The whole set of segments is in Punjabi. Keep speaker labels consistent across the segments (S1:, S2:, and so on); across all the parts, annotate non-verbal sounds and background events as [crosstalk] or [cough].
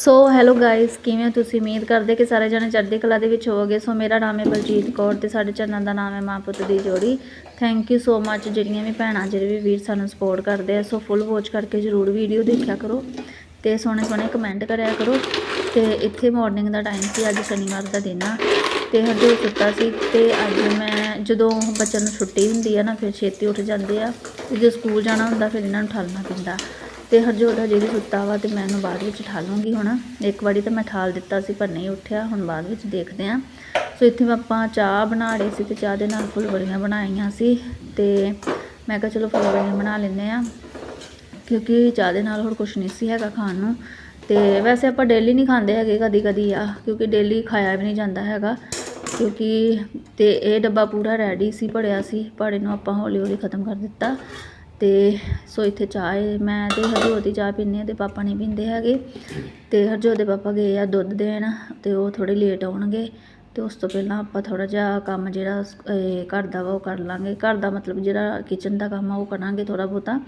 S1: ਸੋ ਹੈਲੋ ਗਾਇਸ ਕਿਵੇਂ ਹੋ ਤੁਸੀਂ? ਉਮੀਦ ਕਰਦੇ ਕਿ ਸਾਰੇ ਜਣੇ ਚੜ੍ਹਦੀ ਕਲਾ ਦੇ ਵਿੱਚ ਹੋਵੋਗੇ। ਸੋ ਮੇਰਾ ਨਾਮ ਹੈ ਬਲਜੀਤ ਕੌਰ ਤੇ ਸਾਡੇ ਚੈਨਲ ਦਾ ਨਾਮ ਹੈ ਮਾਂ ਪੁੱਤ ਦੀ ਜੋੜੀ। ਥੈਂਕ ਯੂ ਸੋ ਮੱਚ ਜਿਹੜੀਆਂ ਵੀ ਭੈਣਾਂ, ਜਿਹੜੇ ਵੀ ਵੀਰ ਸਾਨੂੰ ਸਪੋਰਟ ਕਰਦੇ ਆ। ਸੋ ਫੁੱਲ ਵਾਚ ਕਰਕੇ ਜਰੂਰ ਵੀਡੀਓ ਦੇਖਿਆ ਕਰੋ ਤੇ ਸੋਹਣੇ ਸੋਹਣੇ ਕਮੈਂਟ ਕਰਿਆ ਕਰੋ। ਤੇ ਇੱਥੇ ਮਾਰਨਿੰਗ ਦਾ ਟਾਈਮ ਸੀ, ਅੱਜ ਸ਼ਨੀਵਾਰ ਦਾ ਦਿਨ ਆ ਤੇ ਹਜੇ ਸੁੱਤਾ ਸੀ ਤੇ ਅੱਜ ਮੈਂ ਜਦੋਂ ਬੱਚਿਆਂ ਨੂੰ ਛੁੱਟੀ ਹੁੰਦੀ ਆ ਨਾ, ਫਿਰ ਛੇਤੀ ਉੱਠ ਜਾਂਦੇ ਆ। ਤੇ ਜੇ ਸਕੂਲ ਜਾਣਾ ਹੁੰਦਾ, ਫਿਰ ਇਹਨਾਂ ਨੂੰ ਠਾਲਣਾ ਪੈਂਦਾ। ਤੇ ਹਰਜੋਤ ਹਜੇ ਵੀ ਸੁੱਤਾ ਵਾ ਤੇ ਮੈਂ ਇਹਨੂੰ ਬਾਅਦ ਵਿੱਚ ਠਾਲੂੰਗੀ ਹੁਣ। ਇੱਕ ਵਾਰੀ ਤਾਂ ਮੈਂ ਠਾਲ ਦਿੱਤਾ ਸੀ ਪਰ ਨਹੀਂ ਉੱਠਿਆ, ਹੁਣ ਬਾਅਦ ਵਿੱਚ ਦੇਖਦੇ ਆਂ। ਸੋ ਇੱਥੇ ਮੈਂ ਆਪਾਂ ਚਾਹ ਬਣਾ ਰਹੇ ਸੀ ਤੇ ਚਾਹ ਦੇ ਨਾਲ ਫੁੱਲਵੜੀਆਂ ਬਣਾਈਆਂ ਸੀ ਤੇ ਮੈਂ ਕਿਹਾ ਚਲੋ ਫੁੱਲਵੜੀਆਂ ਬਣਾ ਲੈਂਦੇ ਆ, ਕਿਉਂਕਿ ਚਾਹ ਦੇ ਨਾਲ ਹੋਰ ਕੁਝ ਨਹੀਂ ਸੀ ਹੈਗਾ ਖਾਣ ਨੂੰ। ਤੇ ਵੈਸੇ ਆਪਾਂ ਡੇਲੀ ਨਹੀਂ ਖਾਂਦੇ ਹੈਗੇ ਕਦੀ ਕਦੀ ਆ, ਕਿਉਂਕਿ ਡੇਲੀ ਖਾਇਆ ਵੀ ਨਹੀਂ ਜਾਂਦਾ ਹੈਗਾ। ਕਿਉਂਕਿ ਤੇ ਇਹ ਡੱਬਾ ਪੂਰਾ ਰੈਡੀ ਸੀ, ਭਰਿਆ ਸੀ ਭਾੜੇ ਨੂੰ ਆਪਾਂ ਹੌਲੀ ਹੌਲੀ ਖਤਮ ਕਰ ਦਿੱਤਾ। ਤੇ ਸੋ ਇੱਥੇ ਚਾਹ ਮੈਂ ਤੇ ਹਰਜੋਤ ਦੀ ਚਾਹ ਪੀਂਦੇ ਹਾਂ ਤੇ ਪਾਪਾ ਨਹੀਂ ਪੀਂਦੇ ਹੈਗੇ। ਤੇ ਹਰਜੋਤ ਦੇ ਪਾਪਾ ਗਏ ਆ ਦੁੱਧ ਦੇਣ ਤੇ ਉਹ ਥੋੜੇ ਲੇਟ ਆਉਣਗੇ। ਤੇ ਉਸ ਤੋਂ ਪਹਿਲਾਂ ਆਪਾਂ ਥੋੜਾ ਜਿਹਾ ਕੰਮ ਜਿਹੜਾ ਘਰ ਦਾ ਵਾ ਉਹ ਕਰ ਲਾਂਗੇ। ਘਰ ਦਾ ਮਤਲਬ ਜਿਹੜਾ ਕਿਚਨ ਦਾ ਕੰਮ ਆ ਉਹ ਕਰਾਂਗੇ ਥੋੜਾ ਬਹੁਤਾ।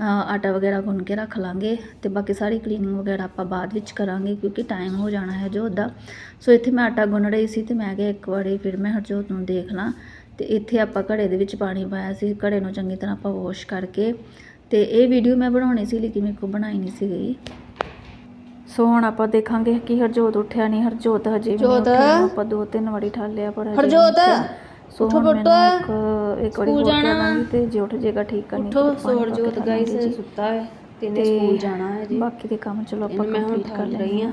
S1: ਆਟਾ ਵਗੈਰਾ ਗੁੰਨ ਕੇ ਰੱਖ ਲਾਂਗੇ ਤੇ ਬਾਕੀ ਸਾਰੀ ਕਲੀਨਿੰਗ ਵਗੈਰਾ ਆਪਾਂ ਬਾਅਦ ਵਿੱਚ ਕਰਾਂਗੇ ਕਿਉਂਕਿ ਟਾਈਮ ਹੋ ਜਾਣਾ ਹੈ ਜੋਤ ਦਾ। ਸੋ ਇੱਥੇ ਮੈਂ ਆਟਾ ਗੁੰਨ ਰਹੀ ਸੀ ਤੇ ਮੈਂ ਕਿਹਾ ਇੱਕ ਵਾਰੀ ਫਿਰ ਮੈਂ ਹਰਜੋਤ ਨੂੰ ਦੇਖ ਲਾਂ। ਤੇ ਇੱਥੇ ਆਪਾਂ ਘੜੇ ਦੇ ਵਿੱਚ ਪਾਣੀ ਪਾਇਆ ਸੀ ਘੜੇ ਨੂੰ ਚੰਗੀ ਤਰ੍ਹਾਂ ਆਪਾਂ ਵਾਸ਼ ਕਰਕੇ ਤੇ ਇਹ ਵੀਡੀਓ ਮੈਂ ਬਣਾਉਣੀ ਸੀ ਲੇਕਿਨ ਮੇਰੇ ਕੋਲ ਬਣਾਈ ਨਹੀਂ ਸੀ ਗਈ ਸੋ ਹੁਣ ਆਪਾਂ ਦੇਖਾਂਗੇ ਕਿ ਹਰਜੋਤ ਉੱਠਿਆ ਨਹੀਂ ਹਰਜੋਤ ਹਜੇ ਵੀ ਆਪਾਂ ਦੋ ਤਿੰਨ ਵਾਰੀ ਠਾਲਿਆ ਪਰ
S2: ਹਰਜੋਤ।
S1: ਸੋ
S2: ਉੱਠੋ
S1: ਹੁਣ। ਮੈਨੂੰ ਇੱਕ ਇੱਕ ਵਾਰੀ ਹੋਰ
S2: ਜਾਣਾ
S1: ਕਰਾਂਗੀ ਤੇ ਜੇ ਉੱਠ ਜਾਏਗਾ ਠੀਕ ਕਰਨੀ
S2: ਉਠੋ। ਸੋਰ ਜੋਤ ਗਾਈਸ ਸੁੱਤਾ ਹੈ ਤੇ ਸਕੂਲ ਜਾਣਾ ਹੈ ਜੀ।
S1: ਬਾਕੀ ਦੇ ਕੰਮ ਚਲੋ ਆਪਾਂ ਕੰਪਲੀਟ ਕਰ ਰਹੀ ਹਾਂ।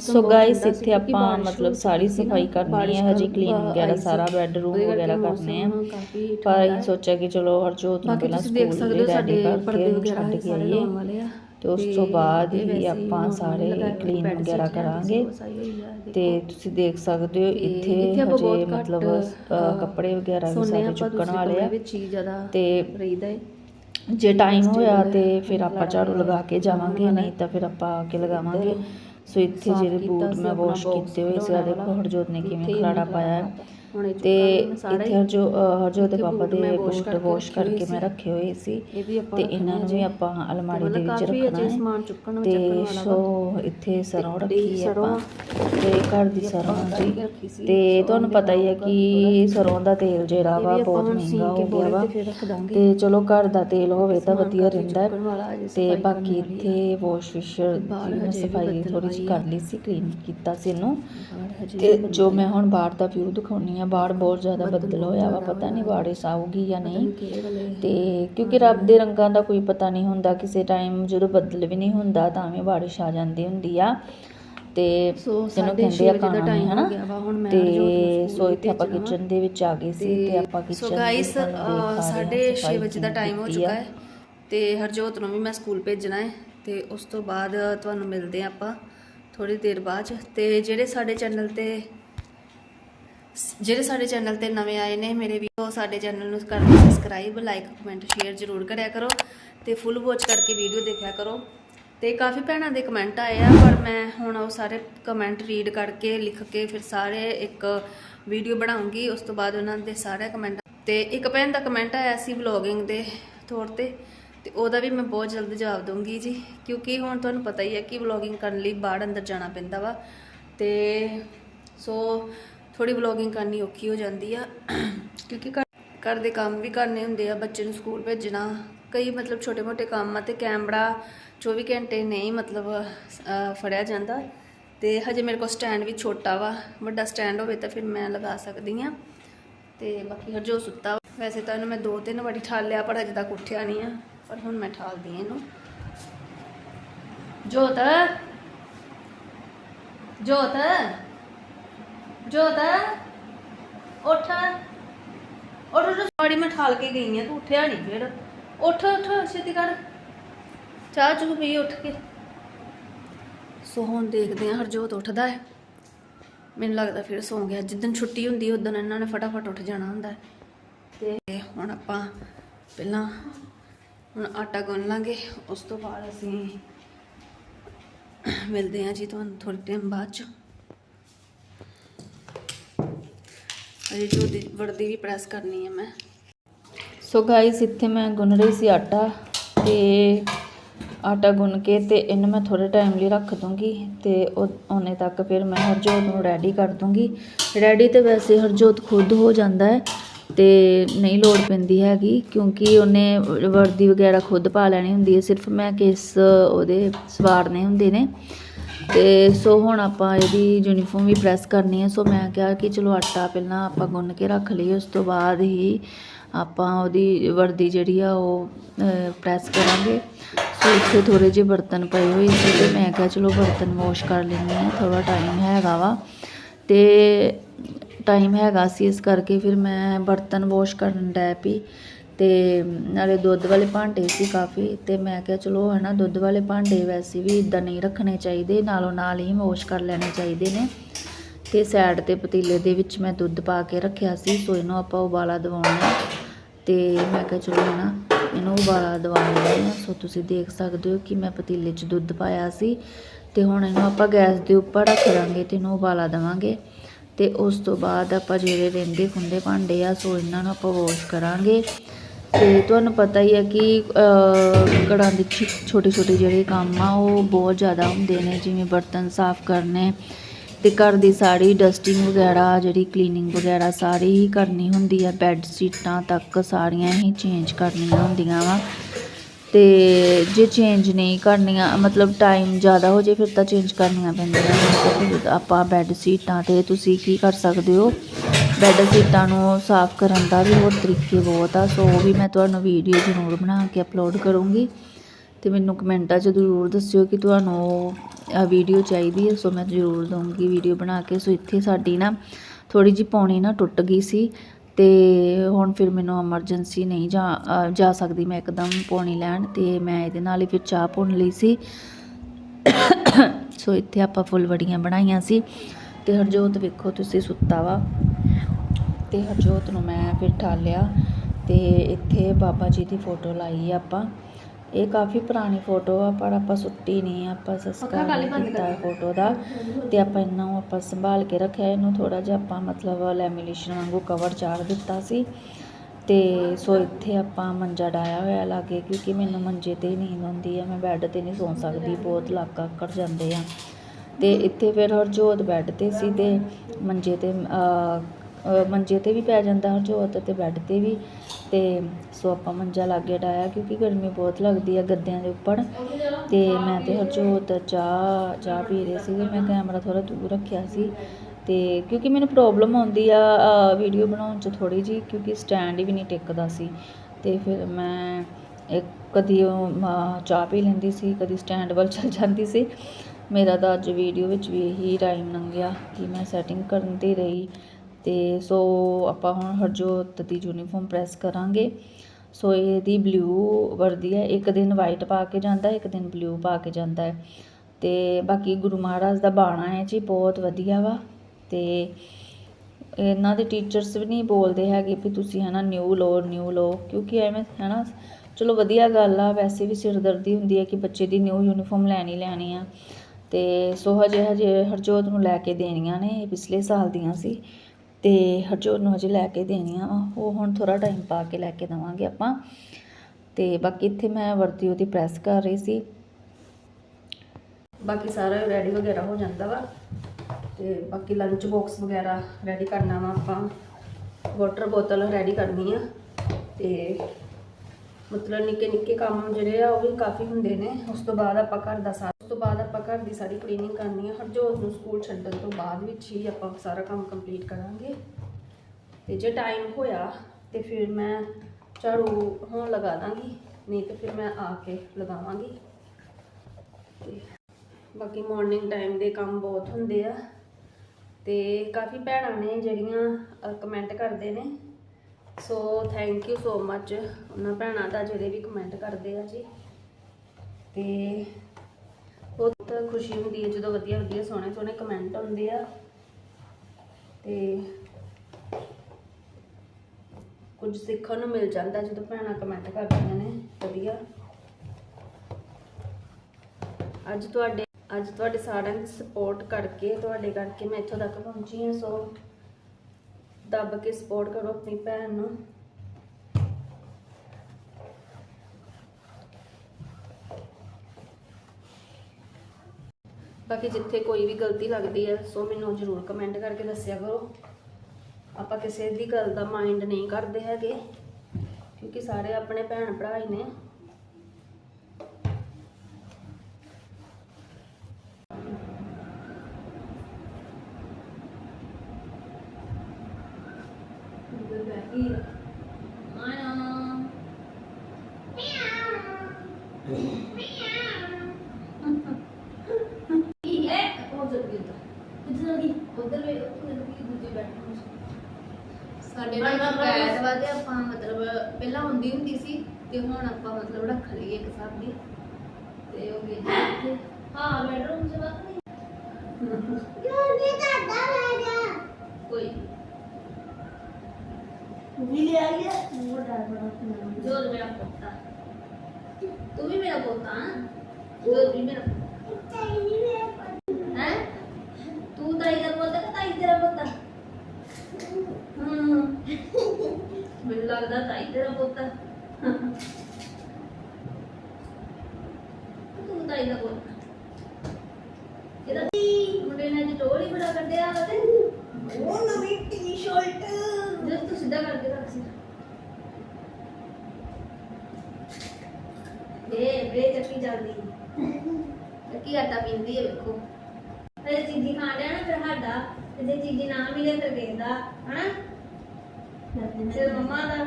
S3: ਸੋ ਗਾਇਸ ਇੱਥੇ ਆਪਾਂ ਮਤਲਬ ਸਾਰੀ ਸਫ਼ਾਈ ਕਰਨੀ ਹੈ ਹਜੇ ਕਲੀਨ ਵਗੈਰਾ। ਸਾਰਾ ਬੈੱਡਰੂਮ ਵਗੈਰਾ ਕਰਨੇ ਆ। ਪਰ
S2: ਠੰਡਾ
S3: ਅਸੀਂ
S2: ਹੈ।
S3: ਸੋਚਿਆ ਕਿ ਚਲੋ ਹਰਜੋਤ ਨੂੰ ਪਹਿਲਾਂ ਸਕੂਲ ਦੇ
S2: ਸਾਡੇ ਪਰਦੇ ਵਗੈਰਾ
S3: ਛੱਡ ਕੇ
S2: ਸਾਰੇ ਲਾਉਣ ਵਾਲੇ ਆ।
S3: ਤੇ ਉਸ ਤੋਂ ਬਾਅਦ ਹੀ ਆਪਾਂ ਸਾਰੇ ਕਲੀਨ ਵਗੈਰਾ ਕਰਾਂਗੇ। ਤੇ ਤੁਸੀਂ ਦੇਖ ਸਕਦੇ ਹੋ ਇੱਥੇ ਹਜੇ ਮਤਲਬ ਕੱਪੜੇ ਵਗੈਰਾ ਵੀ ਸਾਰੇ ਚੁੱਕਣ ਵਾਲੇ ਆ। ਤੇ
S2: ਰਹੀਦਾ ਹੈ।
S3: ਜੇ ਟਾਈਮ ਹੋਇਆ ਤੇ ਫਿਰ ਆਪਾਂ ਝਾੜੂ ਲਗਾ ਕੇ ਜਾਵਾਂਗੇ ਨਹੀਂ ਤਾਂ ਫਿਰ ਆਪਾਂ ਆ ਕੇ ਲਗਾਵਾਂਗੇ। ਸੋ ਇੱਥੇ ਜਿਹੜੇ ਬੂਟ ਮੈਂ ਵਾਸ਼ ਕੀਤੇ ਹੋਏ ਸੀ ਆ ਦੇਖੋ। ਹਰਜੋਤ ਨੇ ਕਿਵੇਂ ਖਲਾੜਾ ਪਾਇਆ ਤੇ ਇੱਥੇ। ਹਰਜੋ ਹਰਜੋਤ ਦੇ ਪਾਪਾ ਦੇ ਬੂਟ ਵਾਸ਼ ਕਰਕੇ ਮੈਂ। ਰੱਖੇ ਹੋਏ ਸੀ ਤੇ ਇਹਨਾਂ ਨੂੰ। ਵੀ ਆਪਾਂ ਅਲਮਾਰੀ ਦੇ ਵਿੱਚ ਰੱਖਣਾ ਹੈ ਤੇ। ਸੋ ਇੱਥੇ ਸਰੋਂ ਰੱਖੀ ਹੈ ਆਪਾਂ ਤੇ ਘਰ ਦੀ ਸਰੋਂ ਜੀ। ਤੇ ਤੁਹਾਨੂੰ ਪਤਾ ਹੀ ਹੈ ਕਿ ਸਰੋਂ ਦਾ ਤੇਲ ਜਿਹੜਾ ਵਾ ਬਹੁਤ ਮਹਿੰਗਾ ਹੋ ਗਿਆ ਵਾ
S2: ਤੇ
S3: ਚਲੋ ਘਰ ਦਾ ਤੇਲ ਹੋਵੇ ਤਾਂ ਵਧੀਆ ਰਹਿੰਦਾ ਤੇ ਬਾਕੀ ਇੱਥੇ ਵਾਸ਼
S2: ਬਾਹਰ
S3: ਦੀ ਸਫ਼ਾਈ ਥੋੜੀ ਜਿਹੀ ਕਰ ਲਈ ਸੀ ਕਲੀਨ ਕੀਤਾ ਸੀ ਇਹਨੂੰ ਤੇ ਜੋ ਮੈਂ ਹੁਣ ਬਾਹਰ ਦਾ ਵਿਊ ਦਿਖਾਉਣੀ ਆ ਬਾਹਰ ਬਹੁਤ ਜ਼ਿਆਦਾ
S2: ਬੱਦਲ
S3: ਹੋਇਆ ਵਾ ਪਤਾ ਨਹੀਂ। ਬਾਰਿਸ਼ ਆਊਗੀ ਜਾਂ ਨਹੀਂ। ਤੇ ਕਿਉਂਕਿ ਰੱਬ ਦੇ ਰੰਗਾਂ ਦਾ ਕੋਈ ਪਤਾ ਨਹੀਂ ਹੁੰਦਾ ਕਿਸੇ ਟਾਈਮ ਜਦੋਂ ਬੱਦਲ ਵੀ ਨਹੀਂ ਹੁੰਦਾ ਤਾਂ ਵੀ ਬਾਰਿਸ਼ ਆ ਜਾਂਦੀ ਹੁੰਦੀ ਆ। ਤੇ
S2: ਸੋ
S3: ਜਿਹਨੂੰ ਕਹਿੰਦੇ ਆ ਕਾਣਾ
S2: ਹੋ
S3: ਹਨਾ?
S2: ਗਿਆ ਵਾ, ਹੁਣ ਮੈਂ
S3: ਤੇ ਸੋ ਇੱਥੇ ਆਪਾਂ। ਕਿਚਨ ਦੇ ਵਿੱਚ ਆ ਗਏ ਸੀ ਤੇ ਆਪਾਂ ਕਿਚਨ
S2: ਸੋ ਗਾਇਸ ਸਾਢੇ 6 ਵਜੇ ਦਾ ਟਾਈਮ ਹੋ ਚੁੱਕਾ ਹੈ। ਤੇ ਹਰਜੋਤ ਨੂੰ ਵੀ ਮੈਂ ਸਕੂਲ ਭੇਜਣਾ ਹੈ। ਤੇ ਉਸ ਤੋਂ ਬਾਅਦ ਤੁਹਾਨੂੰ ਮਿਲਦੇ ਹਾਂ ਆਪਾਂ ਥੋੜੀ ਦੇਰ ਬਾਅਦ। ਤੇ ਜਿਹੜੇ ਸਾਡੇ ਚੈਨਲ ਤੇ ਜਿਹੜੇ ਸਾਡੇ ਚੈਨਲ ਤੇ ਨਵੇਂ ਆਏ ਨੇ, ਮੇਰੇ ਵੀਡੀਓ ਸਾਡੇ ਚੈਨਲ ਨੂੰ ਕਰ ਦਿਓ ਸਬਸਕ੍ਰਾਈਬ ਲਾਈਕ ਕਮੈਂਟ ਸ਼ੇਅਰ ਜ਼ਰੂਰ ਕਰਿਆ ਕਰੋ ਤੇ ਫੁੱਲ ਵਾਚ ਕਰਕੇ ਵੀਡੀਓ ਦੇਖਿਆ ਕਰੋ। ਤੇ ਕਾਫੀ ਭੈਣਾਂ ਦੇ ਕਮੈਂਟ ਆਏ ਆ, ਪਰ ਮੈਂ ਹੁਣ ਉਹ ਸਾਰੇ ਕਮੈਂਟ ਰੀਡ ਕਰਕੇ, ਲਿਖ ਕੇ ਫਿਰ ਸਾਰੇ ਇੱਕ ਵੀਡੀਓ ਬਣਾਉਂਗੀ, ਉਸ ਤੋਂ ਬਾਅਦ ਉਹਨਾਂ ਦੇ ਸਾਰੇ ਕਮੈਂਟ ਤੇ ਇੱਕ ਭੈਣ ਦਾ ਕਮੈਂਟ ਆਇਆ ਸੀ ਵਲੋਗਿੰਗ ਦੇ ਤੌਰ ਤੇ ਤੇ ਉਹਦਾ ਵੀ ਮੈਂ ਬਹੁਤ ਜਲਦ ਜਵਾਬ ਦਊਂਗੀ ਜੀ, ਕਿਉਂਕਿ ਹੁਣ ਤੁਹਾਨੂੰ ਪਤਾ ਹੀ ਹੈ ਕਿ ਵਲੋਗਿੰਗ ਕਰਨ ਲਈ ਬਾਹਰ ਅੰਦਰ ਜਾਣਾ ਪੈਂਦਾ ਵਾ। ਤੇ ਸੋ ਥੋੜੀ ਵਲੌਗਿੰਗ ਕਰਨੀ ਔਖੀ ਹੋ ਜਾਂਦੀ ਆ। ਕਿਉਂਕਿ ਘਰ ਘਰ ਦੇ ਕੰਮ ਵੀ ਕਰਨੇ ਹੁੰਦੇ ਆ, ਬੱਚੇ ਨੂੰ ਸਕੂਲ ਭੇਜਣਾ। ਕਈ ਮਤਲਬ ਛੋਟੇ ਮੋਟੇ ਕੰਮ ਆ ਤੇ ਕੈਮਰਾ 24 ਘੰਟੇ ਨਹੀਂ ਮਤਲਬ ਫੜਿਆ ਜਾਂਦਾ। ਤੇ ਹਜੇ ਮੇਰੇ ਕੋਲ ਸਟੈਂਡ ਵੀ ਛੋਟਾ ਵਾ। ਵੱਡਾ ਸਟੈਂਡ ਹੋਵੇ ਤਾਂ ਫਿਰ ਮੈਂ ਲਗਾ ਸਕਦੀ ਆ। ਤੇ ਬਾਕੀ ਹਰਜੋ ਸੁੱਤਾ ਵਾ। ਵੈਸੇ ਤਾਂ ਇਹਨੂੰ ਮੈਂ ਦੋ ਤਿੰਨ ਵਾਰੀ ਠਾਲ ਲਿਆ, ਪਰ ਹਜੇ ਤੱਕ ਉੱਠਿਆ ਨਹੀਂ ਆ। ਪਰ ਹੁਣ ਮੈਂ ਠਾਲਦੀ ਆ ਇਹਨੂੰ। ਜੋਤ! ਜੋਤ! ਜੋਤ, ਉੱਠ। ਉੱਠ ਸਾੜੀ ਮੈਂ ਠਾਲ ਕੇ ਗਈ ਆ, ਤੂੰ ਉੱਠਿਆ ਨਹੀਂ ਫਿਰ। ਉੱਠ ਉੱਠ, ਛੇਤੀ ਕਰ। ਚਾਹ ਚੁ ਪੀ, ਉੱਠ ਕੇ। ਸੋ ਹੁਣ ਦੇਖਦੇ ਆ, ਹਰਜੋਤ ਉੱਠਦਾ ਹੈ। ਮੈਨੂੰ ਲੱਗਦਾ ਫਿਰ ਸੌਂ ਗਿਆ। ਜਿੱਦਣ ਛੁੱਟੀ ਹੁੰਦੀ ਉਦੋਂ ਇਹਨਾਂ ਨੇ ਫਟਾਫਟ ਉੱਠ ਜਾਣਾ ਹੁੰਦਾ ਤੇ ਹੁਣ ਆਪਾਂ ਪਹਿਲਾਂ ਹੁਣ ਆਟਾ ਗੁੰਨ ਲਾਂਗੇ। ਉਸ ਤੋਂ ਬਾਅਦ ਅਸੀਂ ਮਿਲਦੇ ਹਾਂ ਜੀ ਤੁਹਾਨੂੰ ਥੋੜੇ ਟਾਈਮ ਬਾਅਦ ਚ। ਅਜੇ ਜੋ ਦੀ ਵਰਦੀ ਵੀ ਪ੍ਰੈਸ ਕਰਨੀ ਹੈ ਮੈਂ।
S3: ਸੋ ਗਾਇਸ ਇੱਥੇ ਮੈਂ ਗੁੰਨ ਰਹੀ ਸੀ ਆਟਾ ਤੇ ਆਟਾ ਗੁੰਨ ਕੇ ਤੇ ਇਹਨੂੰ ਮੈਂ ਥੋੜੇ ਟਾਈਮ ਲਈ ਰੱਖ ਦੂੰਗੀ ਤੇ ਉਹ ਉਹਨੇ ਤੱਕ ਫਿਰ ਮੈਂ ਹਰਜੋਤ ਨੂੰ ਰੈਡੀ ਕਰ ਦੂੰਗੀ। ਰੈਡੀ ਤੇ ਵੈਸੇ ਹਰਜੋਤ ਖੁਦ ਹੋ ਜਾਂਦਾ ਹੈ ਤੇ ਨਹੀਂ ਲੋੜ ਪੈਂਦੀ ਹੈਗੀ ਕਿਉਂਕਿ ਉਹਨੇ ਵਰਦੀ ਵਗੈਰਾ ਖੁਦ ਪਾ ਲੈਣੀ ਹੁੰਦੀ ਹੈ। ਸਿਰਫ ਮੈਂ ਕੇਸ ਉਹਦੇ ਸਵਾਰਨੇ ਹੁੰਦੇ ਨੇ। ਤੇ ਸੋ ਹੁਣ ਆਪਾਂ ਇਹਦੀ ਯੂਨੀਫਾਰਮ ਵੀ ਪ੍ਰੈਸ ਕਰਨੀ ਹੈ। ਸੋ ਮੈਂ ਕਿਹਾ ਕਿ ਚਲੋ ਆਟਾ ਪਹਿਲਾਂ ਆਪਾਂ ਗੁੰਨ ਕੇ ਰੱਖ ਲਈਏ, ਉਸ ਤੋਂ ਬਾਅਦ ਹੀ ਆਪਾਂ ਉਹਦੀ ਵਰਦੀ ਜਿਹੜੀ ਆ ਉਹ ਪ੍ਰੈਸ ਕਰਾਂਗੇ। ਸੋ ਇੱਥੇ ਥੋੜੇ ਜਿਹੇ ਬਰਤਨ ਪਏ ਹੋਏ ਸੀ ਤੇ ਮੈਂ ਕਿਹਾ ਚਲੋ ਬਰਤਨ ਵਾਸ਼ ਕਰ ਲੈਂਦੇ ਆ ਥੋੜਾ ਟਾਈਮ ਹੈਗਾ ਵਾ। ਤੇ ਟਾਈਮ ਹੈਗਾ ਸੀ ਇਸ ਕਰਕੇ ਫਿਰ ਮੈਂ ਬਰਤਨ ਵਾਸ਼ ਕਰਨ ਡੈ ਪਈ। ਤੇ ਨਾਲੇ ਦੁੱਧ ਵਾਲੇ ਭਾਂਡੇ ਸੀ ਕਾਫੀ, ਤੇ ਮੈਂ ਕਿਹਾ ਚਲੋ ਹਨਾ, ਦੁੱਧ ਵਾਲੇ ਭਾਂਡੇ ਵੈਸੇ ਵੀ ਇਦਾਂ ਨਹੀਂ ਰੱਖਣੇ ਚਾਹੀਦੇ, ਨਾਲੋਂ ਨਾਲ ਹੀ ਵਾਸ਼ ਕਰ ਲੈਣੇ ਚਾਹੀਦੇ ਨੇ। ਤੇ ਸਾਈਡ ਤੇ ਪਤੀਲੇ ਦੇ ਵਿੱਚ ਮੈਂ ਦੁੱਧ ਪਾ ਕੇ ਰੱਖਿਆ ਸੀ, ਸੋ ਇਹਨੂੰ ਆਪਾਂ ਉਬਾਲਾ ਦਿਵਾਉਣਾ ਹੈ। ਤੇ ਮੈਂ ਕਿਹਾ ਚਲੋ ਹਨਾ, ਇਹਨੂੰ ਉਬਾਲਾ ਦਵਾ ਲੈਂਦੇ ਹਾਂ। ਸੋ ਤੁਸੀਂ ਦੇਖ ਸਕਦੇ ਹੋ ਕਿ ਮੈਂ ਪਤੀਲੇ 'ਚ ਦੁੱਧ ਪਾਇਆ ਸੀ, ਤੇ ਹੁਣ ਇਹਨੂੰ ਆਪਾਂ ਗੈਸ ਦੇ ਉੱਪਰ ਰੱਖ ਦਾਂਗੇ ਤੇ ਇਹਨੂੰ ਉਬਾਲਾ ਦੇਵਾਂਗੇ। ਤੇ ਉਸ ਤੋਂ ਬਾਅਦ ਆਪਾਂ ਜਿਹੜੇ ਰਹਿੰਦੇ ਖੁੰਦੇ ਭਾਂਡੇ ਆ, ਸੋ ਇਹਨਾਂ ਨੂੰ ਆਪਾਂ ਵਾਸ਼ ਕਰਾਂਗੇ। ਅਤੇ ਤੁਹਾਨੂੰ ਪਤਾ ਹੀ ਹੈ ਕਿ ਅਹ, ਘਰਾਂ ਦੇ ਛੋਟੇ ਛੋਟੇ ਜਿਹੜੇ ਕੰਮ ਆ ਉਹ ਬਹੁਤ ਜ਼ਿਆਦਾ ਹੁੰਦੇ ਨੇ ਜਿਵੇਂ ਬਰਤਨ ਸਾਫ਼ ਕਰਨੇ ਅਤੇ ਘਰ ਦੀ ਸਾਰੀ ਡਸਟਿੰਗ ਵਗੈਰਾ ਜਿਹੜੀ ਕਲੀਨਿੰਗ ਵਗੈਰਾ ਸਾਰੀ ਹੀ ਕਰਨੀ ਹੁੰਦੀ ਆ ਬੈੱਡ ਸ਼ੀਟਾਂ ਤੱਕ ਸਾਰੀਆਂ ਹੀ ਚੇਂਜ ਕਰਨੀਆਂ ਹੁੰਦੀਆਂ ਵਾ। ਤੇ ਜੇ ਚੇਂਜ ਨਹੀਂ ਕਰਨੀਆਂ ਮਤਲਬ ਟਾਈਮ ਜ਼ਿਆਦਾ ਹੋ ਜੇ ਫਿਰ ਤਾਂ ਚੇਂਜ ਕਰਨੀਆਂ ਪੈਂਦੀਆਂ ਆਪਾਂ ਬੈੱਡ ਸ਼ੀਟਾਂ ਤੇ ਤੁਸੀਂ ਕੀ ਕਰ ਸਕਦੇ ਹੋ? ਬੈੱਡ ਸ਼ੀਟਾਂ ਨੂੰ ਸਾਫ਼ ਕਰਨ ਦਾ ਵੀ ਹੋਰ ਤਰੀਕੇ ਬਹੁਤ ਆ, ਸੋ ਉਹ ਵੀ ਮੈਂ ਤੁਹਾਨੂੰ ਵੀਡੀਓ ਜ਼ਰੂਰ ਬਣਾ ਕੇ ਅਪਲੋਡ ਕਰੂੰਗੀ। ਤੇ ਮੈਨੂੰ ਕਮੈਂਟਾਂ 'ਚ ਜ਼ਰੂਰ ਦੱਸਿਓ ਕਿ ਤੁਹਾਨੂੰ ਆ ਵੀਡੀਓ ਚਾਹੀਦੀ ਹੈ ਸੋ ਮੈਂ ਜ਼ਰੂਰ ਦਊਂਗੀ ਵੀਡੀਓ ਬਣਾ ਕੇ। ਸੋ ਇੱਥੇ ਸਾਡੀ ਨਾ ਥੋੜੀ ਜਿਹੀ ਪੌਣੀ ਨਾ ਟੁੱਟ ਗਈ ਸੀ ਤੇ ਹੁਣ ਫਿਰ ਮੈਨੂੰ ਐਮਰਜੈਂਸੀ ਨਹੀਂ ਜਾ ਜਾ ਸਕਦੀ ਮੈਂ ਇੱਕਦਮ ਪੌਣੀ ਲੈਣ ਤੇ ਮੈਂ ਇਹਦੇ ਨਾਲ ਹੀ ਫਿਰ ਚਾਹ ਪੁਣ ਲਈ ਸੀ। ਸੋ ਇੱਥੇ ਆਪਾਂ ਫੁੱਲਵੜੀਆਂ ਬਣਾਈਆਂ ਸੀ। ਤੇ ਹਰਜੋਤ ਵੇਖੋ ਤੁਸੀਂ ਸੁੱਤਾ ਵਾ। ਤੇ ਹਰਜੋਤ ਨੂੰ ਮੈਂ ਫਿਰ ਠਾਲਿਆ ਤੇ ਇੱਥੇ ਬਾਬਾ ਜੀ ਦੀ ਫੋਟੋ ਲਾਈ ਆਪਾਂ। ਇਹ ਕਾਫੀ ਪੁਰਾਣੀ ਫੋਟੋ ਆ ਪਰ ਆਪਾਂ ਸੁੱਟੀ ਨਹੀਂ ਆਪਾਂ ਸੰਸਕਾਰ ਨਹੀਂ ਕੀਤਾ ਹੈ ਫੋਟੋ ਦਾ ਤੇ ਆਪਾਂ ਇਹਨਾਂ ਨੂੰ ਆਪਾਂ ਸੰਭਾਲ ਕੇ ਰੱਖਿਆ ਇਹਨੂੰ ਥੋੜਾ ਜਿਹਾ ਆਪਾਂ ਮਤਲਬ ਲੈਮੀਨੇਸ਼ਨ ਵਾਂਗੂ ਕਵਰ ਚਾੜ ਦਿੱਤਾ ਸੀ। ਤੇ ਸੋ ਇੱਥੇ ਆਪਾਂ ਮੰਜਾ ਡਾਇਆ ਹੋਇਆ ਲਾਗੇ ਕਿਉਂਕਿ ਮੈਨੂੰ ਮੰਜੇ ਤੇ ਹੀ ਨੀਂਦ ਆਉਂਦੀ ਆ ਮੈਂ ਬੈੱਡ ਤੇ ਨਹੀਂ ਸੌਂ ਸਕਦੀ ਬਹੁਤ ਲੱਕ ਆਕੜ ਜਾਂਦੇ ਆ। ਤੇ ਇੱਥੇ ਫਿਰ ਹਰਜੋਤ ਬੈੱਡ ਤੇ ਸੀ ਤੇ ਮੰਜੇ ਤੇ ਮੰਜੇ ਤੇ ਵੀ ਪੈ ਜਾਂਦਾ ਹਰਜੋਤ ਅਤੇ ਬੈੱਡ ਤੇ ਵੀ ਅਤੇ ਸੋ ਆਪਾਂ ਮੰਜਾ ਲਾਗੇ ਡਾਇਆ, ਕਿਉਂਕਿ ਗਰਮੀ ਬਹੁਤ ਲੱਗਦੀ ਆ ਗੱਦਿਆਂ ਦੇ ਉੱਪਰ। ਅਤੇ ਮੈਂ ਤੇ ਹਰਜੋਤ ਚਾਹ ਚਾਹ ਪੀ ਰਹੇ ਸੀਗੇ, ਮੈਂ ਕੈਮਰਾ ਥੋੜ੍ਹਾ ਦੂਰ ਰੱਖਿਆ ਸੀ। ਅਤੇ ਕਿਉਂਕਿ ਮੈਨੂੰ ਪ੍ਰੋਬਲਮ ਆਉਂਦੀ ਆ ਵੀਡੀਓ ਬਣਾਉਣ ਚ ਥੋੜ੍ਹੀ ਜਿਹੀ, ਕਿਉਂਕਿ ਸਟੈਂਡ ਵੀ ਨਹੀਂ ਟਿਕਦਾ ਸੀ। ਅਤੇ ਫਿਰ ਮੈਂ ਇੱਕ ਕਦੀ ਉਹ ਚਾਹ ਪੀ ਲੈਂਦੀ ਸੀ, ਕਦੀ ਸਟੈਂਡ ਵੱਲ ਚਲ ਜਾਂਦੀ ਸੀ। ਮੇਰਾ ਤਾਂ ਅੱਜ ਵੀਡੀਓ ਵਿੱਚ ਵੀ ਇਹੀ ਟਾਈਮ ਲੰਘਿਆ ਕਿ ਮੈਂ ਸੈਟਿੰਗ ਕਰਨ ਤੇ ਰਹੀ। ਤੇ ਸੋ ਆਪਾਂ ਹੁਣ ਹਰਜੋਤ ਦੀ ਯੂਨੀਫਾਰਮ ਪ੍ਰੈਸ ਕਰਾਂਗੇ। ਸੋ ਇਹਦੀ ਬਲੂ ਵਰਦੀ ਹੈ, ਇੱਕ ਦਿਨ ਵਾਈਟ ਪਾ ਕੇ ਜਾਂਦਾ, ਇੱਕ ਦਿਨ ਬਲੂ ਪਾ ਕੇ ਜਾਂਦਾ ਹੈ। ਤੇ ਬਾਕੀ ਗੁਰੂ ਮਹਾਰਾਜ ਦਾ ਬਾਣਾ ਹੈ ਜੀ, ਬਹੁਤ ਵਧੀਆ ਵਾ। ਤੇ ਇਹਨਾਂ ਦੇ ਟੀਚਰਸ ਵੀ ਨਹੀਂ ਬੋਲਦੇ ਹੈਗੇ ਵੀ ਤੁਸੀਂ ਹਨਾ ਨਿਊ ਲਓ ਨਿਊ ਲਓ, ਕਿਉਂਕਿ ਐਵੇਂ ਹਨਾ, ਚਲੋ ਵਧੀਆ ਗੱਲ ਆ, ਵੈਸੇ ਵੀ ਸਿਰਦਰਦੀ ਹੁੰਦੀ ਹੈ ਕਿ ਬੱਚੇ ਦੀ ਨਿਊ ਯੂਨੀਫਾਰਮ ਲੈਣੀ ਲੈਣੀ ਆ। ਤੇ ਸੋ ਹਜੇ ਹਜੇ ਹਰਜੋਤ ਨੂੰ ਲੈ ਕੇ ਦੇਣੀਆਂ ਨੇ, ਇਹ ਪਿਛਲੇ ਸਾਲ ਦੀਆਂ ਸੀ। ਤੇ ਹਰਜੋਤ ਨੂੰ ਹਜੇ ਲੈ ਕੇ ਦੇਣੀਆਂ ਵਾ, ਉਹ ਹੁਣ ਥੋੜਾ ਟਾਈਮ ਪਾ ਕੇ ਲੈ ਕੇ ਦੇਵਾਂਗੇ ਆਪਾਂ। ਤੇ ਬਾਕੀ ਇੱਥੇ ਮੈਂ ਵਰਦੀ ਉਹਦੀ ਪ੍ਰੈਸ ਕਰ ਰਹੀ ਸੀ।
S2: ਬਾਕੀ ਸਾਰਾ ਰੈਡੀ ਵਗੈਰਾ ਹੋ ਜਾਂਦਾ ਵਾ। ਤੇ ਬਾਕੀ ਲੰਚ ਬਾਕਸ ਵਗੈਰਾ ਰੈਡੀ ਕਰਨਾ ਵਾ ਆਪਾਂ। ਵਾਟਰ ਬੋਤਲ ਰੈਡੀ ਕਰਨੀ ਆ। ਤੇ ਮਤਲਬ ਨਿੱਕੇ ਨਿੱਕੇ ਕੰਮ ਜਿਹੜੇ ਆ, ਉਹ ਵੀ ਕਾਫੀ ਹੁੰਦੇ ਨੇ। ਉਸ ਤੋਂ ਬਾਅਦ ਆਪਾਂ ਘਰ ਦਾ ਸਾਰਾ ਬਾਅਦ ਆਪਾਂ ਘਰ ਦੀ ਸਾਰੀ ਕਲੀਨਿੰਗ ਕਰਨੀ ਆ, ਹਰਜੋਤ ਨੂੰ ਸਕੂਲ ਛੱਡਣ ਤੋਂ ਬਾਅਦ ਵਿੱਚ ਹੀ ਆਪਾਂ ਸਾਰਾ ਕੰਮ ਕੰਪਲੀਟ ਕਰਾਂਗੇ। ਤੇ ਜੇ ਟਾਈਮ ਹੋਇਆ, ਤੇ ਫਿਰ ਮੈਂ ਝਾੜੂ ਹੁਣ ਲਗਾ ਦਾਂਗੀ, ਨਹੀਂ ਤੇ ਫਿਰ ਮੈਂ ਆ ਕੇ ਲਗਾਵਾਂਗੀ। ਤੇ ਬਾਕੀ ਮਾਰਨਿੰਗ ਟਾਈਮ ਦੇ ਕੰਮ ਬਹੁਤ ਹੁੰਦੇ ਆ। ਤੇ ਕਾਫੀ ਭੈਣਾਂ ਨੇ ਜਿਹੜੀਆਂ ਕਮੈਂਟ ਕਰਦੇ ਨੇ। ਸੋ ਥੈਂਕ ਯੂ ਸੋ ਮੱਚ ਉਹਨਾਂ ਭੈਣਾਂ ਦਾ ਜਿਹੜੇ ਵੀ ਕਮੈਂਟ ਕਰਦੇ ਆ ਜੀ। ਤੇ ਬਹੁਤ ਖੁਸ਼ੀ ਹੁੰਦੀ ਹੈ, ਜਦੋਂ ਵਧੀਆ ਵਧੀਆ ਸੋਹਣੇ ਸੋਹਣੇ ਕਮੈਂਟ ਆਉਂਦੇ ਆ। ਤੇ ਕੁਝ ਸਿੱਖਣ ਨੂੰ ਮਿਲ ਜਾਂਦਾ, ਜਦੋਂ ਭੈਣਾਂ ਕਮੈਂਟ ਕਰਦੀਆਂ ਨੇ, ਵਧੀਆ। ਅੱਜ ਤੁਹਾਡੇ ਅੱਜ ਤੁਹਾਡੇ ਸਾਰਿਆਂ ਦੀ ਸਪੋਰਟ ਕਰਕੇ, ਤੁਹਾਡੇ ਕਰਕੇ ਮੈਂ ਇੱਥੋਂ ਤੱਕ ਪਹੁੰਚੀ ਹਾਂ, ਸੋ ਦੱਬ ਕੇ ਸਪੋਰਟ ਕਰੋ ਆਪਣੀ ਭੈਣ ਨੂੰ। ਬਾਕੀ ਜਿੱਥੇ ਕੋਈ ਵੀ ਗਲਤੀ ਲੱਗਦੀ ਹੈ, ਸੋ ਮੈਨੂੰ ਜ਼ਰੂਰ ਕਮੈਂਟ ਕਰਕੇ ਦੱਸਿਆ ਕਰੋ। ਆਪਾਂ ਕਿਸੇ ਦੀ ਗੱਲ ਦਾ ਮਾਈਂਡ ਨਹੀਂ ਕਰਦੇ ਹੈਗੇ, ਕਿਉਂਕਿ ਸਾਰੇ ਆਪਣੇ ਭੈਣ ਭਰਾ ਹੀ ਨੇ।
S4: ਸਾਡੇ ਨਾਲ ਸ਼ਿਕਾਇਤ ਵਾ ਤੇ ਆਪਾਂ ਮਤਲਬ ਪਹਿਲਾਂ ਹੁੰਦੀ ਹੁੰਦੀ ਸੀ ਤੇ ਹੁਣ ਆਪਾਂ ਮਤਲਬ ਰੱਖ ਲਈ ਇੱਕ ਹਿਸਾਬ ਦੀ। ਤੇ ਉਹ ਵੀ ਇੱਥੇ ਹਾਂ ਬੈਡਰੂਮ 'ਚ ਬਾਤ ਨਹੀਂ ਕੋਈ ਜੋਰ ਮੇਰਾ ਪੋਤਾ। ਤੂੰ ਵੀ ਮੇਰਾ ਪੋਤਾ ਜੋਰ ਵੀ ਮੇਰਾ ਹੈ ਤੂੰ ਤਾਈ ਦਾ ਪੋਤਾ ਕਿ ਤਾਈ ਤੇਰਾ ਪੋਤਾ ਹੂੰ ਮੈਨੂੰ ਲੱਗਦਾ ਤਾਈ ਤੇਰਾ ਪੋਤਾ। ਤੂੰ ਤਾਈ ਦਾ ਪੋਤਾ। ਇਹਦਾ ਮੁੰਡੇ ਨੇ ਅੱਜ ਹੀ ਬੜਾ ਕੱਢਿਆ ਵਾ ਤੇ। ਉਹ ਨਵੀਂ ਟੀ-ਸ਼ਰਟ ਜਦ ਤੂੰ ਸਿੱਧਾ ਕਰਕੇ ਰੱਖ ਸੀ। ਇਹ ਬੇ ਚੱਕੀ ਜਾਂਦੀ। ਚੱਕੀ ਆਟਾ ਪੀਂਦੀ ਹੈ ਵੇਖੋ। ਫਿਰ ਚੀਜ਼ੀ ਖਾ ਲਿਆ ਨਾ ਫਿਰ ਸਾਡਾ। ਤੇ ਜੇ ਚੀਜ਼ੀ ਨਾ ਮਿਲੇ ਫਿਰ ਵੇਖਦਾ ਹਨਾ? ਫਿਰ ਮੰਮਾ ਦਾ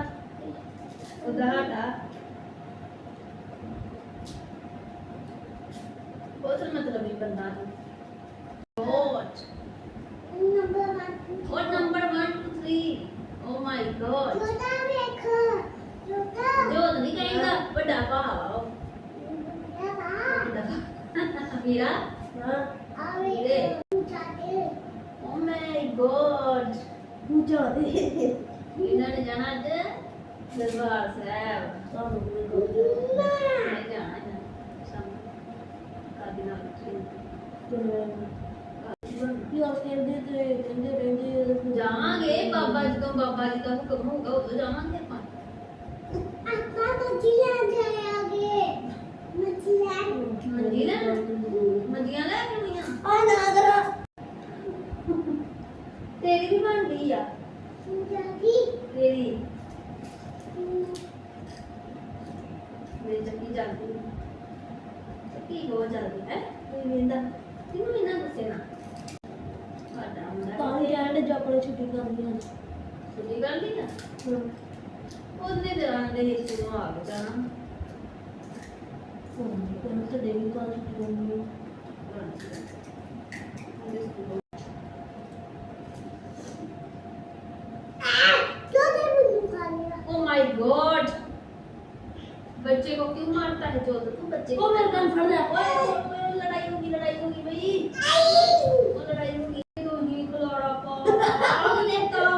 S4: ਉਹਦਾ ਸਾਡਾ। ਬਹੁਤ ਮਤਲਬੀ ਬੰਦਾ ਹੈ ਬਹੁਤ What number one, two, three? Oh my god. ਜੋ ਨਹੀਂ ਕਹਿੰਦਾ ਵੱਡਾ ਭਾਵ ਮੇਰਾ? ਮੇਰੇ Oh my god. ਇਹਨਾਂ ਨੇ ਜਾਣਾ ਅੱਜ ਦਰਬਾਰ ਸਾਹਿਬ ਮੈਂ ਜਾਣਾ ਹੈ ਸ਼ਾਮ ਕਾਦੀ ਨਾਲ ਜਾਵਾਂਗੇ ਬਾਬਾ ਜੀ ਤੋਂ ਬਾਬਾ ਜੀ ਦਾ ਹੁਕਮ ਹੋਊਗਾ ਉਦੋਂ ਜਾਵਾਂਗੇ ਆਪਾਂ ਮੰਜੀ ਲੈ ਮੰਜੀਆਂ ਲੈ ਕੇ ਆਉਣੀਆਂ ਤੇਰੀ ਵੀ ਬਣ ਗਈ ਆ ਤੇਰੀ। ਮੇਰੀ ਚੱਕੀ ਚੱਲਦੀ ਚੱਕੀ ਬਹੁਤ ਚੱਲਦੀ ਹੈ। ਕੋਈ ਵੇਂਦਾ ਤੈਨੂੰ ਇਹਨਾਂ ਗੁੱਸੇ ਨਾ। ਸਾਡਾ ਹੁੰਦਾ ਛੁੱਟੀ ਕਰ ਲਈ ਨਾ ਉਹਨੇ ਦੇ ਰਾਂ ਦੇ ਹਿੱਸੇ ਨੂੰ ਆ ਗਿਆ ਨਾ ओ माय गॉड बच्चे को क्यों मारता है जो तू बच्चे को? मेरे कान फड़ जा ओए ओए लड़ाई होगी लड़ाई होगी भाई। वो लड़ाई होगी तो ही खिलाड़ा पा आपने कहा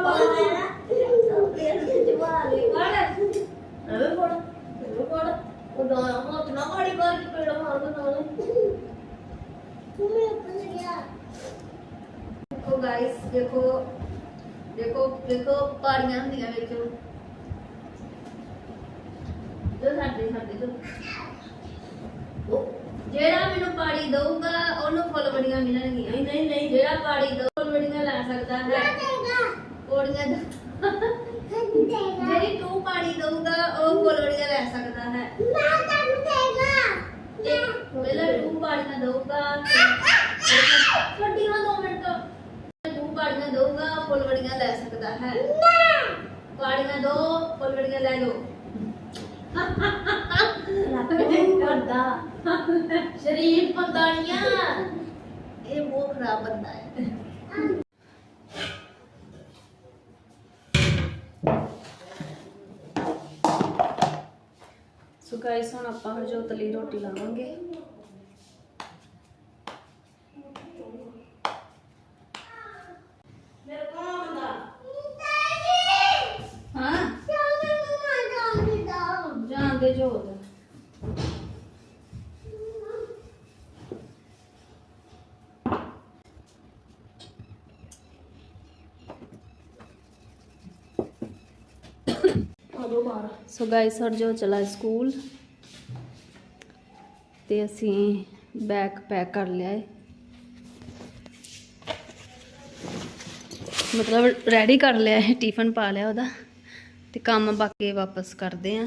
S4: तो फिर जवाले पड़ अबे पड़ अबे पड़ वो दाया मत ना मारी बार की पेड़ मार दो ना देखो गाइस देखो। ਉਹ ਦੇਖੋ ਪਾੜੀਆਂ ਹੁੰਦੀਆਂ ਵਿੱਚ। ਜੋ ਸਾਡੇ ਸਾਡੇ ਤੋਂ ਜਿਹੜਾ ਮੈਨੂੰ ਪਾੜੀ ਦਊਗਾ ਉਹਨੂੰ ਫੁੱਲਵੜੀਆਂ ਮਿਲਣਗੀਆਂ। ਨਹੀਂ ਨਹੀਂ ਨਹੀਂ। ਜਿਹੜਾ ਪਾੜੀ ਦਊ ਫੁੱਲਵੜੀਆਂ ਲੈ ਸਕਦਾ ਹੈ। ਕੋੜੀਆਂ ਜਿਹੜੀ ਤੂੰ ਪਾਣੀ ਦਊਗਾ ਉਹ ਫੁੱਲਵੜੀਆਂ ਲੈ ਸਕਦਾ ਹੈ। ਮੈਂ ਤੈਨੂੰ ਦੇਗਾ। ਪਹਿਲਾਂ ਤੂੰ ਪਾਣੀ ਨਾ ਦਊਗਾ ਸਕਦਾ ਹੈ। ਪਾੜੀਆਂ ਦੋ ਫੁੱਲਵੜੀਆਂ ਲੈ ਲਓ। [laughs] ਸ਼ਰੀਫ ਬੰਦਾਣੀਆਂ ਇਹ ਬਹੁਤ ਖਰਾਬ ਬੰਦਾ ਹੈ।
S2: ਸੋ ਗਾਇਸ ਹੁਣ ਆਪਾਂ ਹਰਜੋਤ ਲਈ ਰੋਟੀ ਲਾਵਾਂਗੇ। ਦੋ ਬਾਹਰ। ਸੋ ਗਾਇਸ ਹਰ ਜੋ ਚਲਾ ਸਕੂਲ। ਤੇ ਅਸੀਂ ਬੈਗ ਪੈਕ ਕਰ ਲਿਆ ਹੈ ਮਤਲਬ ਰੈਡੀ ਕਰ ਲਿਆ ਹੈ ਟਿਫਨ ਪਾ ਲਿਆ ਉਹਦਾ। ਤੇ ਕੰਮ ਬਾਕੀ ਵਾਪਸ ਕਰਦੇ ਆ।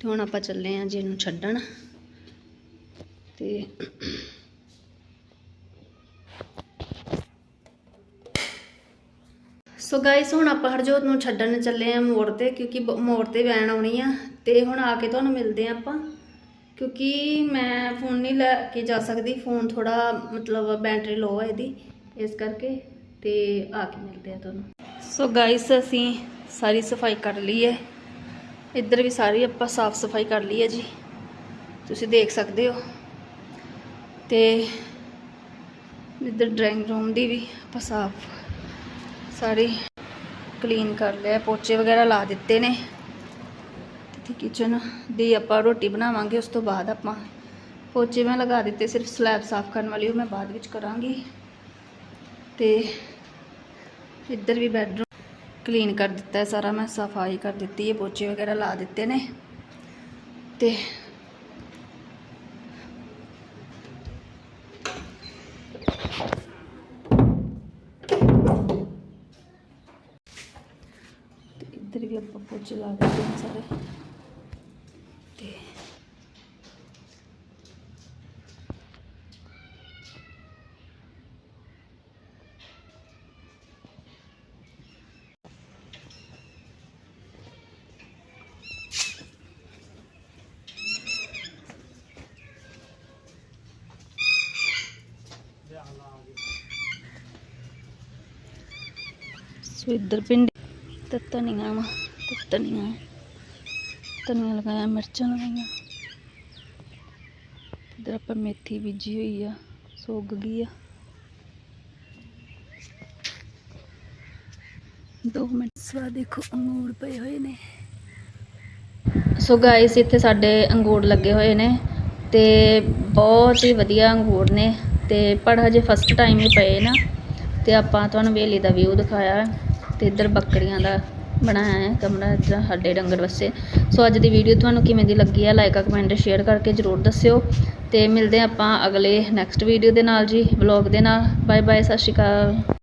S2: ਤੇ ਹੁਣ ਆਪਾਂ ਚੱਲੇ ਆ ਜੀ ਨੂੰ ਛੱਡਣ। ਤੇ ਸੋ ਗਾਇਸ ਹੁਣ ਆਪਾਂ ਹਰਜੋਤ ਨੂੰ ਛੱਡਣ ਚੱਲੇ ਆ ਮੋੜ ਤੇ, ਕਿਉਂਕਿ ਬ- ਮੋੜ ਤੇ ਵੈਨ ਆਉਣੀ ਆ, ਤੇ ਹੁਣ ਆ ਕੇ ਤੁਹਾਨੂੰ ਮਿਲਦੇ ਆ ਆਪਾਂ। ਕਿਉਂਕਿ ਮੈਂ ਫੋਨ ਨਹੀਂ ਲੈ ਕੇ ਜਾ ਸਕਦੀ ਫੋਨ ਥੋੜਾ ਮਤਲਬ ਬੈਟਰੀ ਲੋ ਹੈ ਇਹਦੀ, ਇਸ ਕਰਕੇ, ਤੇ ਆ ਕੇ ਮਿਲਦੇ ਆ ਤੁਹਾਨੂੰ। ਸੋ ਗਾਇਸ ਅਸੀਂ ਸਾਰੀ ਸਫ਼ਾਈ ਕਰ ਲਈ ਹੈ। ਇੱਧਰ ਵੀ ਸਾਰੀ ਆਪਾਂ ਸਾਫ਼ ਸਫ਼ਾਈ ਕਰ ਲਈ ਹੈ ਜੀ। ਤੁਸੀਂ ਦੇਖ ਸਕਦੇ ਹੋ। ਤੇ ਇੱਧਰ ਡਰਾਇੰਗ ਰੂਮ ਦੀ ਵੀ ਆਪਾਂ ਸਾਫ਼ ਸਾਰੀ ਕਲੀਨ ਕਰ ਲਿਆ ਪੋਚੇ ਵਗੈਰਾ ਲਾ ਦਿੱਤੇ ਨੇ ਤੇ ਕਿਚਨ ਦੀ ਆਪਾਂ ਰੋਟੀ ਬਣਾਵਾਂਗੇ ਉਸ ਤੋਂ ਬਾਅਦ ਆਪਾਂ ਪੋਚੇ ਮੈਂ ਲਗਾ ਦਿੱਤੇ ਸਿਰਫ ਸਲੈਬ ਸਾਫ਼ ਕਰਨ ਵਾਲੀ ਉਹ ਮੈਂ ਬਾਅਦ ਵਿੱਚ ਕਰਾਂਗੀ ਤੇ ਇੱਧਰ ਵੀ ਬੈਡਰੂਮ ਕਲੀਨ ਕਰ ਦਿੱਤਾ ਹੈ ਸਾਰਾ ਮੈਂ ਸਫ਼ਾਈ ਕਰ ਦਿੱਤੀ ਹੈ ਪੋਚੇ ਵਗੈਰਾ ਲਾ ਦਿੱਤੇ ਨੇ ਤੇ ਤੇ ਇੱਧਰ ਵੀ ਆਪਾਂ ਪੋਚੇ ਲਾ ਦਿੱਤੇ ਨੇ ਸਾਰੇ ਤੇ ਸੋ ਇੱਧਰ ਭਿੰਡੀ ਤੇ ਧਨੀਆ ਧਨੀਆ ਲਗਾਇਆ ਮਿਰਚਾਂ ਲਗਾਈਆਂ। ਇੱਧਰ ਆਪਾਂ ਮੇਥੀ ਬੀਜੀ ਹੋਈ ਆ, ਸੁੱਕ ਗਈ ਆ। ਦੋ ਮਿੰਟ ਸਵਾ ਦੇਖੋ ਅੰਗੂਰ ਪਏ ਹੋਏ ਨੇ।
S4: ਸੋ ਗਾਇਸ ਇੱਥੇ ਸਾਡੇ ਅੰਗੂਰ ਲੱਗੇ ਹੋਏ ਨੇ ਤੇ ਬਹੁਤ ਹੀ ਵਧੀਆ ਅੰਗੂਰ ਨੇ ਤੇ ਪਰ ਹਜੇ ਫਸਟ ਟਾਈਮ ਹੀ ਪਏ ਨਾ। ਤੇ ਆਪਾਂ ਤੁਹਾਨੂੰ ਵੇਲੀ ਦਾ ਵਿਊ ਦਿਖਾਇਆ। ਤੇ ਇੱਧਰ ਬੱਕਰੀਆਂ ਦਾ ਬਣਾਇਆ ਹੈ ਕਮਰਾ ਇੱਧਰ ਸਾਡੇ ਡੰਗਰ ਵਸੇ ਸੋ ਅੱਜ ਦੀ ਵੀਡੀਓ ਤੁਹਾਨੂੰ ਕਿਵੇਂ ਦੀ ਲੱਗੀ ਹੈ ਲਾਈਕ ਕਮੈਂਟ ਸ਼ੇਅਰ ਕਰਕੇ ਜਰੂਰ ਦੱਸਿਓ। ਤੇ ਮਿਲਦੇ ਹਾਂ ਆਪਾਂ ਅਗਲੇ ਨੈਕਸਟ ਵੀਡੀਓ ਦੇ ਨਾਲ ਜੀ ਵਲੌਗ ਦੇ ਨਾਲ। ਬਾਏ ਬਾਏ ਸਤਿ ਸ਼੍ਰੀ ਅਕਾਲ।